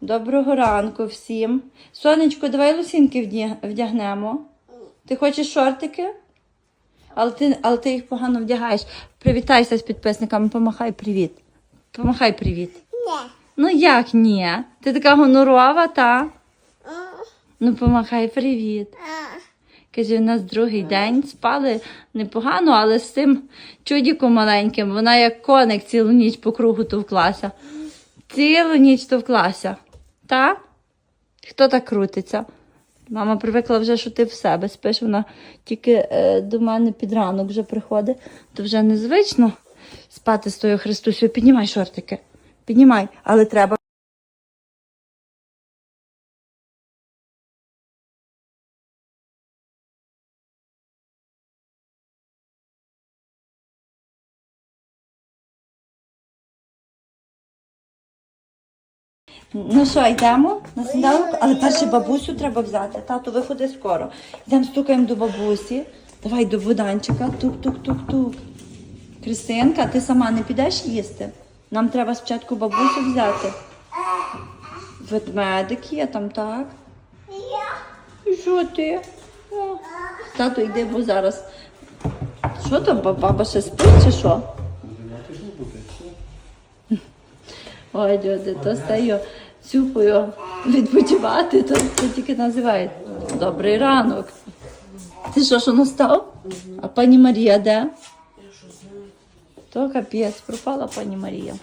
Доброго ранку всім. Сонечко, давай лосінки вдягнемо. Ти хочеш шортики? Але ти, але ти їх погано вдягаєш. Привітайся з підписниками, помахай привіт. Помахай привіт. Ні. Ну як ні? Ти така гонорова, та? Ну помахай привіт. Каже, у нас другий день спали непогано, але з цим чудіком маленьким, вона як коник цілу ніч по кругу товклася. Цілу ніч товклася. Та? Хто так крутиться? Мама привикла вже, що ти в себе спиш, вона тільки е, до мене під ранок вже приходить, то вже незвично спати з тою Христусю. Піднімай шортики. Піднімай, але треба. Ну що, йдемо на сніданок? Але перше бабусю треба взяти. Тату, виходи скоро. Йдемо стукаємо до бабусі. Давай до буданчика. Тук-тук-тук-тук. Христинка, ти сама не підеш їсти? Нам треба спочатку бабусю взяти. Ведмедик є там, так? Що ти? О. Тату, йди, бо зараз. Що там, баба ще спить чи що? Ой, люди, то стаю цюпою відпочивати, то, то тільки називають. Добрий ранок. Ти що, що настав? А пані Марія де? То капець, пропала пані Марія.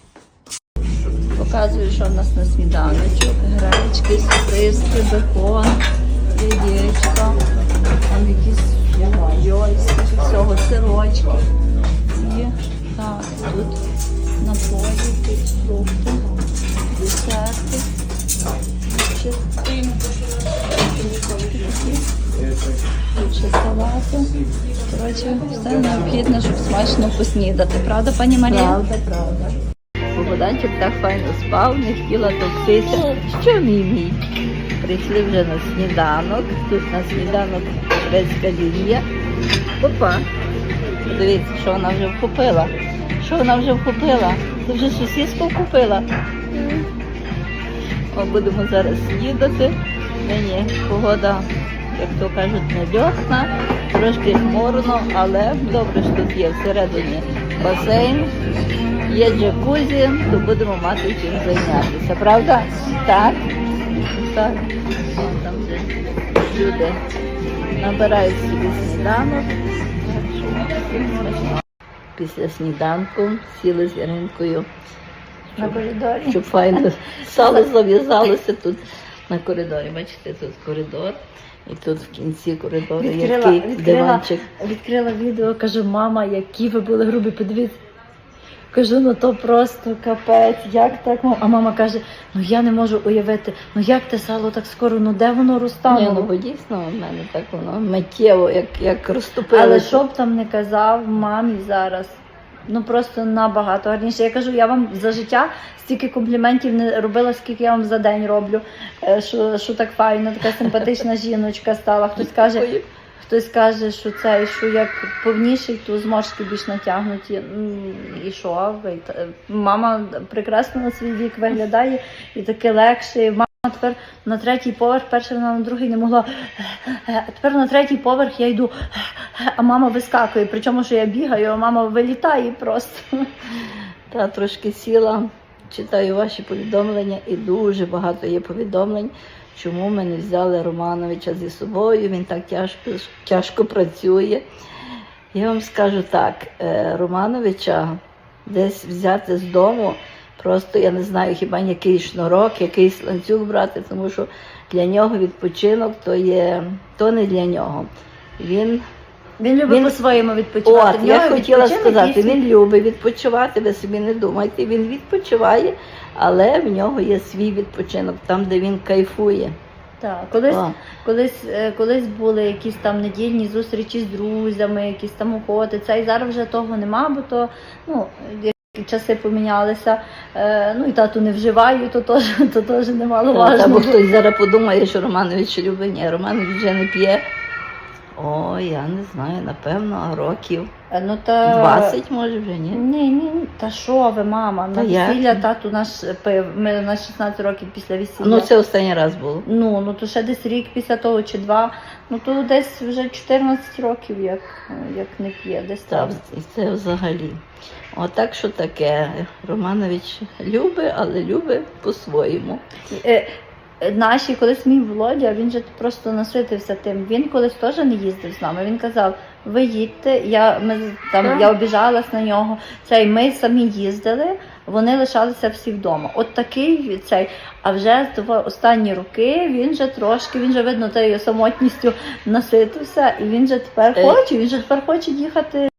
Показую, що в нас на сніданочок. Гречки, сосиски, бекон, яєчко, там якісь йойські, всього, сирочки. Ці, так, тут напої, тут фрукти, десерти. Тут ще салати. Коротше, все необхідне, щоб смачно поснідати. Правда, пані Марія? Правда, правда. Богданчик так файно спав, не хотіла товктися. Що мій мій? Прийшли вже на сніданок. Тут на сніданок грецька лінія. Опа. Подивіться, що вона вже вхопила. Що вона вже вхопила? Ти вже сусідську вхопила? О, будемо зараз снідати. Нині погода, як то кажуть, нельотна, трошки хмурно, але добре, що тут є всередині басейн, є джакузі, то будемо мати чим зайнятися. Правда? Так? Так. Там вже люди набирають собі сніданок. Після сніданку сіли з Яринкою На коридорі. щоб файно сало зав'язалося тут на коридорі. Бачите, тут коридор, і тут в кінці коридору Відкрила, такий відкрила, диванчик. відкрила відео, кажу, мама, які ви були грубі, подивіться. Кажу, ну то просто капець, як так? А мама каже, ну я не можу уявити, ну як те сало так скоро, ну де воно Ні, розтануло? ну бо дійсно в мене так воно миттєво, як, як розтопилося. Але що б там не казав мамі зараз, ну просто набагато гарніше. Я кажу, я вам за життя стільки компліментів не робила, скільки я вам за день роблю. Е, Що, що так файно, така симпатична жіночка стала. Хтось каже, хтось каже, що це, що як повніший, то зморшки більш натягнуті. І що? Мама прекрасно на свій вік виглядає і таке легше. Тепер на третій поверх, перше вона на другий не могла. А тепер на третій поверх я йду, а мама вискакує. Причому, що я бігаю, а мама вилітає просто. Та трошки сіла, читаю ваші повідомлення, і дуже багато є повідомлень, чому ми не взяли Романовича зі собою. Він так тяжко, тяжко працює. Я вам скажу так: е, Романовича десь взяти з дому, просто я не знаю, хіба який шнурок, якийсь ланцюг брати, тому що для нього відпочинок то є то не для нього. Він Він любить Він- по-своєму відпочивати. От, я хотіла сказати, він любить відпочивати, ви собі не думайте, він відпочиває, але в нього є свій відпочинок, там, де він кайфує. Так, колись, О. колись, е, колись були якісь там недільні зустрічі з друзями, якісь там охоти. Це і зараз вже того нема, бо то ну, часи помінялися. Е, ну і тату не вживаю, то теж, то теж немало Або важливо. хтось зараз подумає, що Романович любить. Ні, Романович вже не п'є. О, я не знаю, напевно, років Е, Ну, та... 20, може вже, ні? Ні, ні, та що ви, мама? На Та як? весілля тату наш пив. Ми на 16 років після весілля. Ну, це останній раз було. Ну, ну то ще десь рік після того чи два. Ну то десь вже 14 років, як, як не п'є, десь Так, це взагалі. Отак, що таке. Романович любить, але любить по-своєму. Е, Наші, колись мій Володя, він же просто наситився тим. Він колись теж не їздив з нами. Він казав: ви їдьте, я, ми, там, Так. я обіжалась на нього. Цей, ми самі їздили, вони лишалися всі вдома. От такий цей. А вже з останні роки він же трошки, він же видно тією самотністю наситився, і він же тепер Е. хоче, він же тепер хоче їхати.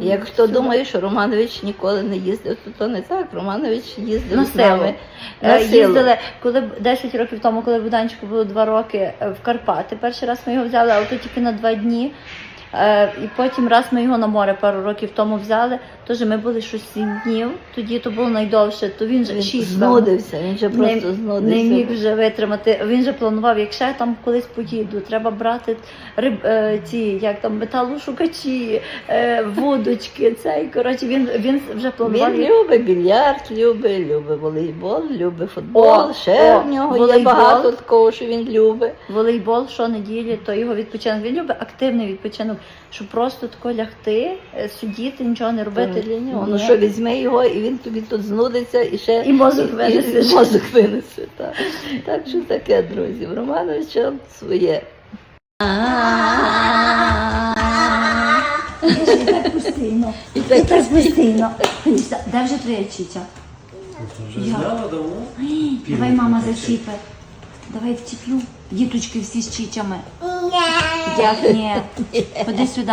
Як хто думає, що Романович ніколи не їздив, то то не так. Романович їздив На з нами. Е. Їздили, коли б- 10 років тому, коли Буданчику було 2 роки е, в Карпати. Перший раз ми його взяли, але то тільки на 2 дні. Е, І потім раз ми його на море пару років тому взяли. Тож ми були щось 7 днів. Тоді то було найдовше. То він же Він 6 знудився, він же просто не, знудився. не міг вже витримати. Він же планував, якщо я там колись поїду, треба брати риб, е, ці як там металошукачі, е, вудочки. Цей коротше, він, він вже планував. Він любить більярд, любить, любить волейбол, любить футбол. О, Ще о, в нього є багато такого, що він любить. волейбол щонеділі, то його відпочинок. Він любить активний відпочинок, щоб просто тако лягти, е, сидіти, нічого не робити. Для нього. Ні. Ну що візьме його, і він тобі тут знудиться і ще І мозок винесе. І, мозок винесе. Так. так що таке, друзі. В Романовича своє. І так постійно. І так постійно. Де вже твоя чіча? Вже зняла давно? Давай мама зачіпе. Давай вчіплю. Діточки всі з чічами. Як ні? Ходи сюди.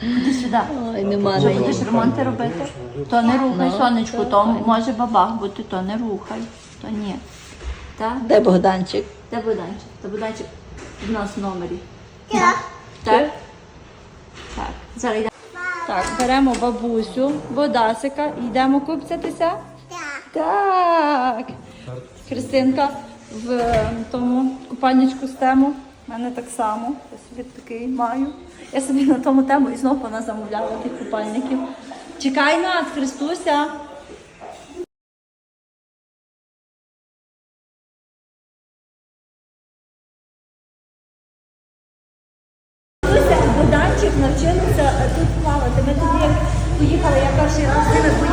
Ходи сюди. Ой, нема будеш ремонти робити? То не рухай, Ну, сонечку, то може бабах бути, то не рухай, то ні. Так? Де Богданчик? Де Буданчик? Це Буданчик в нас в номері. Так? Так. Так. Зараз йдемо. Так, беремо бабусю, Бодасика і йдемо купцятися. Так. Христинка в тому купальничку з тему. У мене так само. Я собі такий маю. Я собі на тому тему і знову вона замовляла тих купальників. Чекай нас, Христуся. Христуся Богданчик навчилися тут плавати. Ми тоді поїхали, я перший раз з.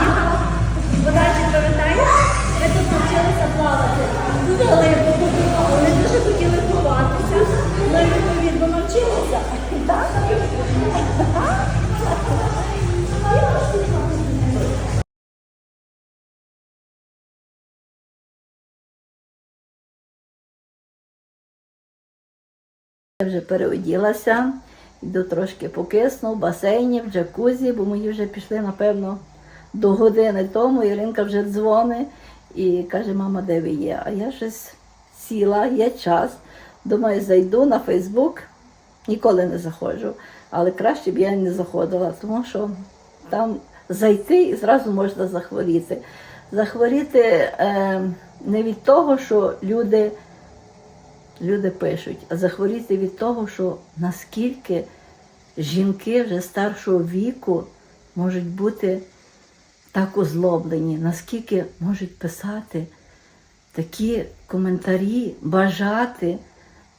Я вже переоділася, йду трошки покисну, в басейні, в джакузі, бо мої вже пішли, напевно, до години тому. Іринка вже дзвонить і каже, мама, де ви є? А я щось сіла, є час. Думаю, зайду на Фейсбук, ніколи не заходжу, але краще б я не заходила, тому що там зайти і зразу можна захворіти. Захворіти е, не від того, що люди люди пишуть, а захворіти від того, що наскільки жінки вже старшого віку можуть бути так озлоблені, наскільки можуть писати такі коментарі, бажати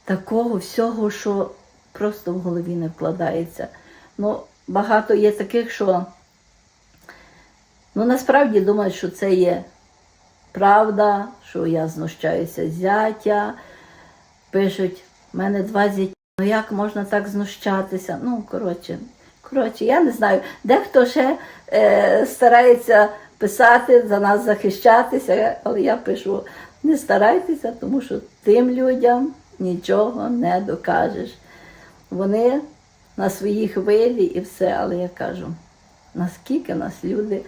такого всього, що просто в голові не вкладається. Ну, багато є таких, що ну, насправді думають, що це є правда, що я знущаюся зятя, пишуть, в мене два зятя, ну як можна так знущатися? Ну, коротше, коротше, я не знаю. Дехто ще е, старається писати, за нас захищатися, але я пишу, не старайтеся, тому що тим людям нічого не докажеш. Вони на своїй хвилі і все, але я кажу, наскільки нас люди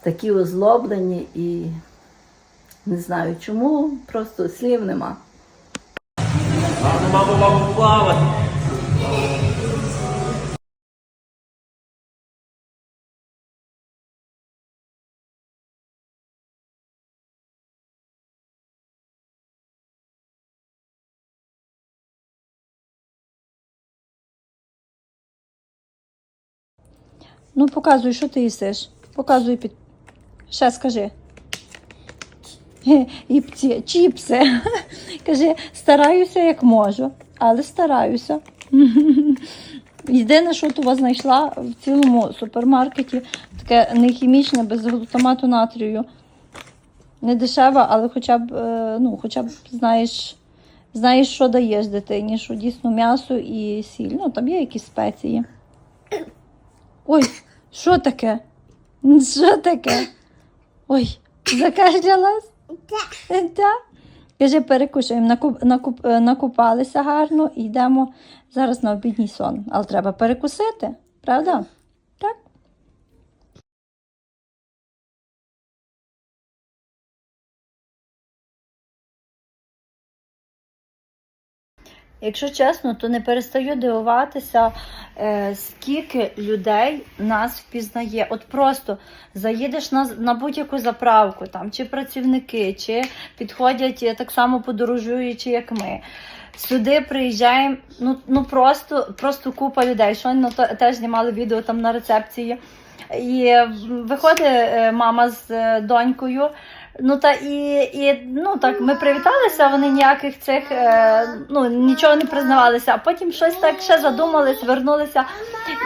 такі озлоблені і не знаю чому, просто слів нема. Мамо, мамо, мамо, плавати. Ну, показуй, що ти їсиш. Показуй під. Ще скажи. І ці чіпси. Каже, стараюся як можу, але стараюся. Єдине, що тут знайшла в цілому супермаркеті, таке не хімічне, без глутамату натрію. Не дешеве, але хоча б, е, ну, хоча б знаєш, знаєш, що даєш дитині, що дійсно м'ясо і сіль. Ну, там є якісь спеції. Ой, що таке? Що таке? Ой, закашлялась? Так. Каже, перекушуємо, накуп, накуп, е, накупалися гарно і йдемо зараз на обідній сон. Але треба перекусити, правда? Якщо чесно, то не перестаю дивуватися, е, скільки людей нас впізнає. От просто заїдеш на, на будь-яку заправку, там, чи працівники, чи підходять так само подорожуючи, як ми. Сюди приїжджаємо, ну, ну просто, просто купа людей. Щойно то- теж знімали відео там на рецепції. І виходить е, мама з е, донькою. Ну та і, і ну так ми привіталися, вони ніяких цих е, ну нічого не признавалися. А потім щось так ще задумались, вернулися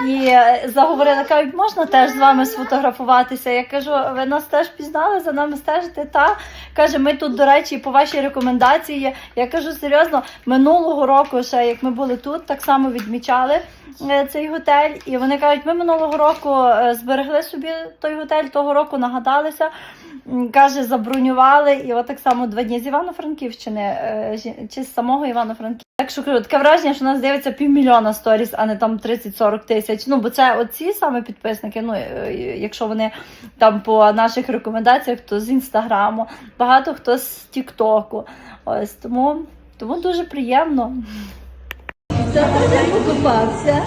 і е, заговорили, кажуть, можна теж з вами сфотографуватися. Я кажу, ви нас теж пізнали, за нами стежите. Та каже, ми тут, до речі, по вашій рекомендації. Я кажу серйозно, минулого року, ще як ми були тут, так само відмічали е, цей готель. І вони кажуть, ми минулого року е, зберегли собі той готель, того року нагадалися. Каже, забронювали, і от так само два дні з Івано-Франківщини е, чи з самого Івано-Франківщини. Так що кажу, таке враження, що нас дивиться півмільйона сторіс, а не там 30-40 тисяч. Ну, бо це оці саме підписники. Ну, е, якщо вони там по наших рекомендаціях, то з інстаграму, багато хто з Тіктоку. Ось тому, тому дуже приємно. Це покупався.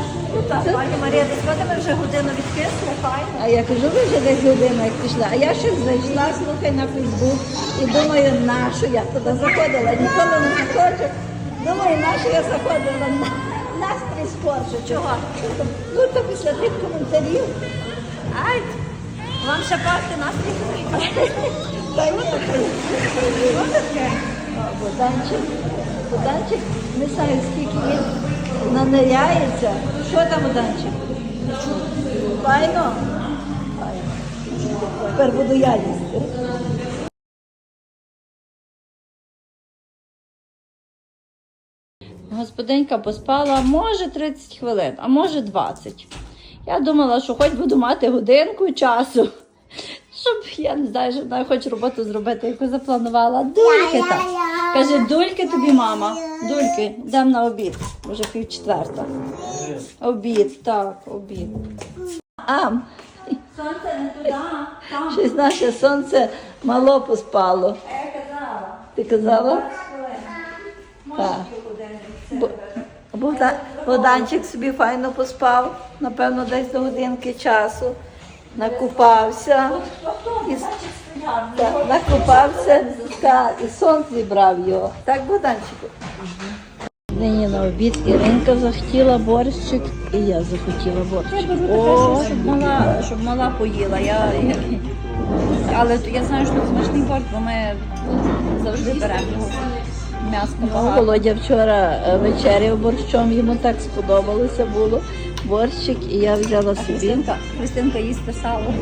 Пані Марія, десь ми вже годину відкисли, файно. А я кажу, ви вже десь година як пішла. А я ще зайшла, слухай на Фейсбук і думаю, нащо я туди заходила, ніколи не заходжу. Думаю, нащо я заходила на настрій спорчу. Чого? Ну, то після тих коментарів. Ай, вам ще пахти настрій. Та ні, що таке? О, Богданчик, Богданчик, не знаю, скільки він наниряється. Що там, Богданчик? Файно? Файно. Тепер буду я їсти. Господинька поспала, може 30 хвилин, а може 20. Я думала, що хоч буду мати годинку часу, щоб я не знаю, щоб вона хоч роботу зробити, яку запланувала. Дульки так. Каже, дульки тобі, мама. Дульки, йдемо на обід. Вже пів четверта. Обід, так, обід. А, Сонце не туди, там. щось наше сонце мало поспало. А Я казала. Ти казала? Так. Бо- Богдан, Богданчик собі файно поспав, напевно, десь до годинки часу. Накупався. І, так, накупався та, і сон зібрав його. Так, Богданчику? Нині на обід Іринка захотіла борщик, і я захотіла борщик. О, щоб мала, щоб мала поїла. Я, я- але я знаю, що смачний борщ, бо ми завжди беремо його. М'ясо багато. Володя вчора е, вечеряв борщом, йому так сподобалося було. Борщик, і я взяла собі. Христинка, Христинка їсти сало.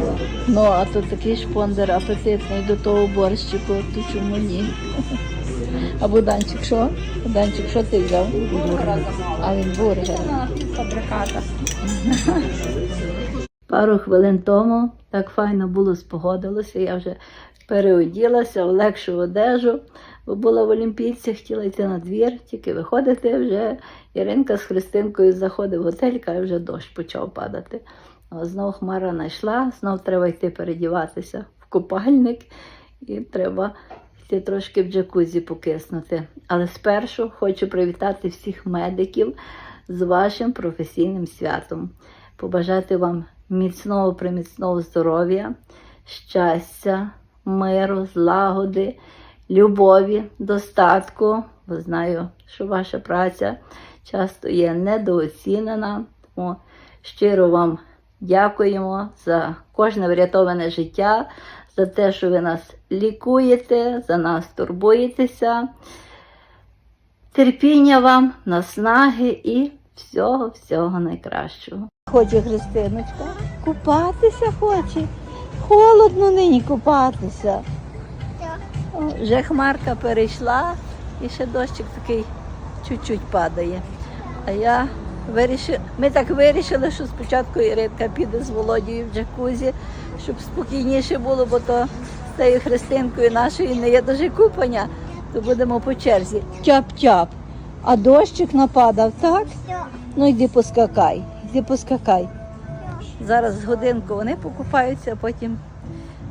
Ну, а то такий шпондер апетитний до того борщику, то чому ні? А Буданчик що? Буданчик, що ти взяв? А він бургер. Фабриката. Пару хвилин тому так файно було спогодилося. Я вже переоділася в легшу одежу, бо була в Олімпійці, хотіла йти на двір, тільки виходити вже. Іринка з Христинкою заходить в готель, каже, вже дощ почав падати. А Знов хмара знайшла, знов треба йти передіватися в купальник і треба йти трошки в джакузі покиснути. Але спершу хочу привітати всіх медиків з вашим професійним святом побажати вам міцного приміцного здоров'я, щастя, миру, злагоди, любові, достатку, бо знаю, що ваша праця часто є недооцінена. Тому щиро вам Дякуємо за кожне врятоване життя, за те, що ви нас лікуєте, за нас турбуєтеся. Терпіння вам, наснаги і всього-всього найкращого. Хоче Христиночка купатися хоче. Холодно нині купатися. Вже хмарка перейшла і ще дощик такий чуть-чуть падає. А я вирішила, ми так вирішили, що спочатку Іринка піде з Володією в джакузі, щоб спокійніше було, бо то з тією Христинкою нашою не є дуже купання, то будемо по черзі. Тяп-тяп. А дощик нападав, так? Ну йди поскакай, йди поскакай. Зараз годинку вони покупаються, а потім,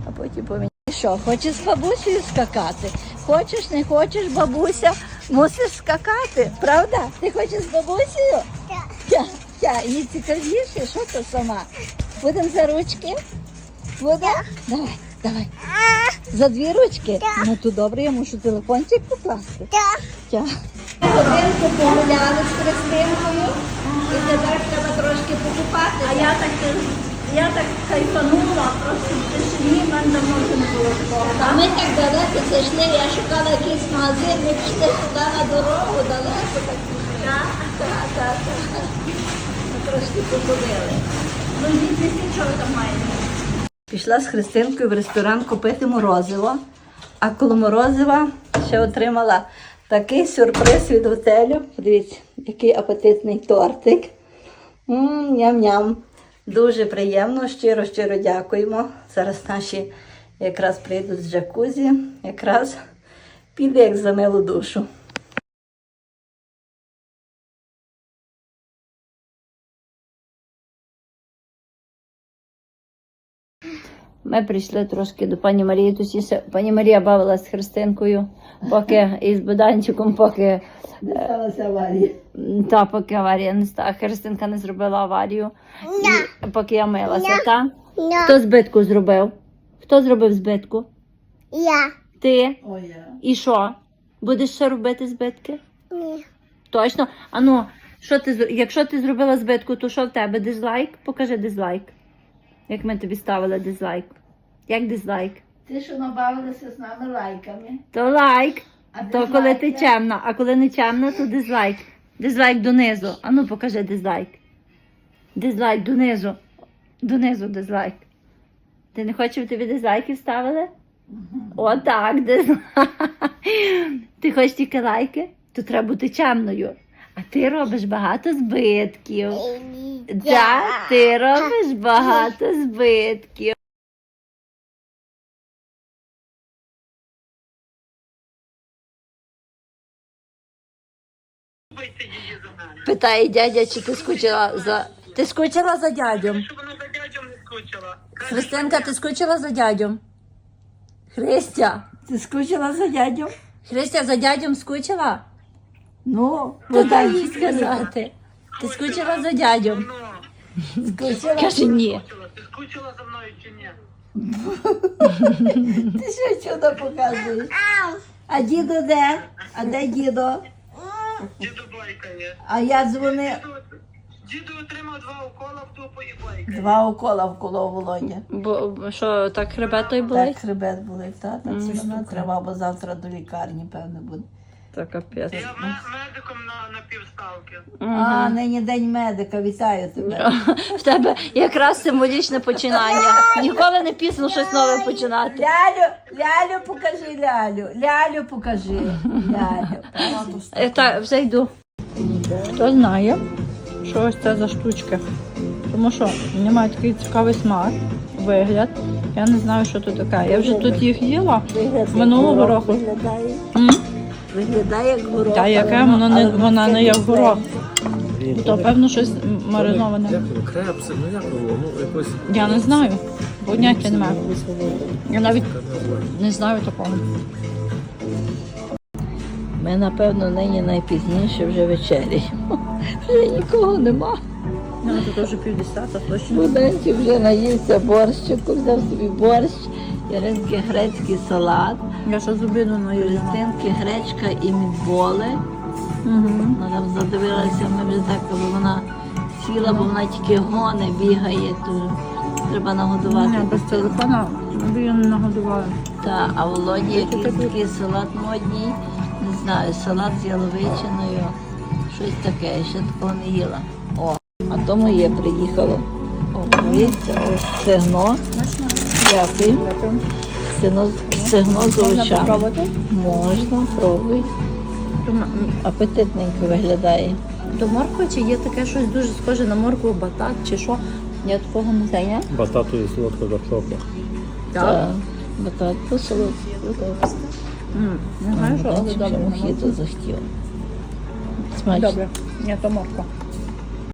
а потім поміняють. Що, хочеш з бабусею скакати? Хочеш, не хочеш, бабуся, мусиш скакати, правда? Ти хочеш з бабусею? Так. Тя, їй цікавіше, що то сама? Будемо за ручки? Буде? Давай, давай. За дві ручки? Ну то добре, я мушу телефончик покласти. Тя. Годинку погуляли з Христинкою і тепер треба трошки покупати. А я так, я так кайфанула, просто в тишині, в мене давно вже не було такого. А ми так далеко зайшли, я шукала якийсь магазин, ми пішли сюди на дорогу, далеко так пішли. Так, так, так. так. Трошки походили. Ну, діти, чого там маєте? Пішла з Христинкою в ресторан купити морозиво, а коло морозива ще отримала такий сюрприз від готелю. Подивіться, який апетитний тортик. Ням-ням. Дуже приємно, щиро, щиро дякуємо. Зараз наші якраз прийдуть з джакузі, якраз піде як за милу душу. Ми прийшли трошки до пані Марії. Тусіше. Пані Марія бавилась з Христинкою, поки із Буданчиком, поки не Сталася аварія. та поки аварія не стала. Христинка не зробила аварію, і, поки я милася. Та? Хто збитку зробив? Хто зробив збитку? Я. Ти. Ой, я. І що? Будеш ще робити збитки? Ні. Точно. Ану, що ти якщо ти зробила збитку, то що в тебе? Дизлайк? Покажи дизлайк. Як ми тобі ставили дизлайк? Як дизлайк? Ти що набавилася з нами лайками? То лайк. А То коли ти чемна, а коли не чемна, то дизлайк. Дизлайк донизу. Ану, покажи дизлайк. Дизлайк донизу. Донизу дизлайк. Ти не хочеш, щоб тобі дизлайки вставили? Отак, дизлайк. Ти хочеш тільки лайки? То треба бути чемною. А ти робиш багато збитків. Так, ти робиш багато збитків. Питає дядя, чи ти скучила за. Ти скучила за дядем? Щоб вона за дядьом не скучила. Христинка, ти скучила за дядем? Христя, ти скучила за дядем? Христя, за дядем скучила? Ну, то дай їй сказати. Ти скучила за дядем? Ну, Скучила? Каже, ні. скучила. Ти скучила за мною чи ні? Ти що чудо показуєш? А дідо де? А де дідо? Діду байкає. А я дзвонив. Діду, діду отримав два укола в тупо і байкає. Два укола коло Володя. Бо що, так хребет той Так, хребет були, Так та це вона треба, бо завтра до лікарні, певно, буде. Так, капець. Я ме- медиком на, на півставки. А, нині день медика, вітаю тебе. В тебе якраз символічне починання. Ніколи не пізно щось нове починати. Лялю, лялю покажи, лялю, лялю покажи, лялю. Е, Так, вже йду. Хто знає, що ось це за штучка? Тому що вони мають такий цікавий смак, вигляд. Я не знаю, що тут таке. Я вже тут їх їла минулого року. Виглядає? Виглядає як горох. Та яке воно не вона не як горох. То певно щось мариноване. Як воно? Крепси, ну як воно? Ну якось. Я не знаю. Поняття немає. Я навіть не знаю такого. Ми, напевно, нині найпізніше вже вечеряємо. Вже нікого нема. Ну, тут вже півдесята, точно. Буданчик вже наївся борщику, взяв собі борщ, Яринки грецький салат, Я ще зубину наїла. Христинки гречка і мідболи. Угу. Вона там задивилася, ми вже так, коли вона сіла, бо вона тільки гоне, бігає, то треба нагодувати. Ні, без телефона її не нагодували. Та, а Володі якийсь такий салат модній, не знаю, салат з яловичиною, щось таке, я ще такого не їла. О, а то моє приїхало. О, дивіться, ось стегно. Дякую. Овочами. Можна, пробуй. Апетитненько виглядає. До моркви чи є таке щось дуже схоже на моркву, батат чи що? Я такого не знаю. Батату і солодка картопля. Так. Батат солодкий. М, Не знаю, що, але добре. мохіто захотів. Смачно. Добре, ні, то морква.